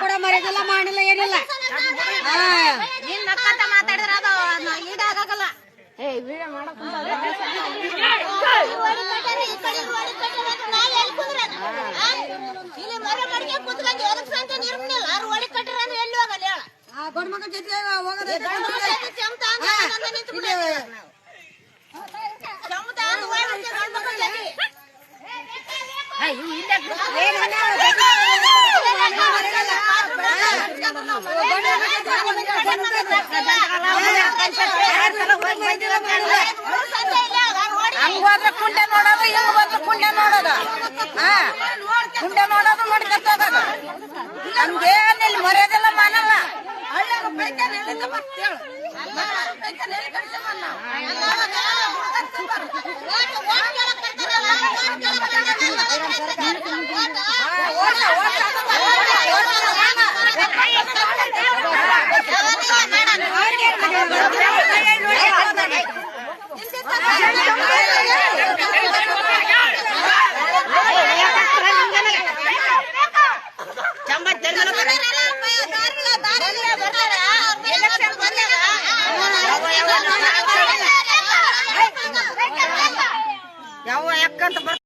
ಕೂಡ ಮರ್ಯಾದಿಲ್ಲ ಮಾಡಿಲ್ಲ ಏನಿಲ್ಲ ಮಾತಾಡಿದ್ರ ಅದು ಈಡಾಗಲ್ಲ ಏ ವಿಡಿಯೋ ಮಾಡಕ್ ಇಲ್ಲಿ ಮರ ಕಡೆಗೆ ಕುತ್ಕೊಂಡು ಎದಕ್ ಸಂತೆ ನಿರ್ಮಣಿಲ್ಲ ಅವ್ರು ಒಳಗೆ ಕಟ್ಟಿರ ಅಂದ್ರೆ ಎಲ್ಲಿ ಹೋಗಲ್ಲ ಹೇಳ ಗಂಡ್ಮಗನ ಜೊತೆ ಹೋಗದ ಮೂರು ಸಂತೆ ಇಲ್ಲ, ಅವ್ರು ನೋಡಿ. ಹಂಗ ಹೋದ್ರೆ ಕುಂಡೆ ನೋಡೋದು ಹಿಂಗ್ ಹೋದ್ರೆ ಕುಂಡೆ ನೋಡೋದು ಹಾ ಕುಂಡೆ ನೋಡೋದು ನೋಡ್ಕೊತ ನಮ್ಗೇನ್ ಇಲ್ಲಿ ಮರ್ಯಾದೆಲ್ಲ ಮಾನಲ್ಲ ಹಳ್ಳ್ಯಾಗ ಯಾವ ಯಾಕಂತ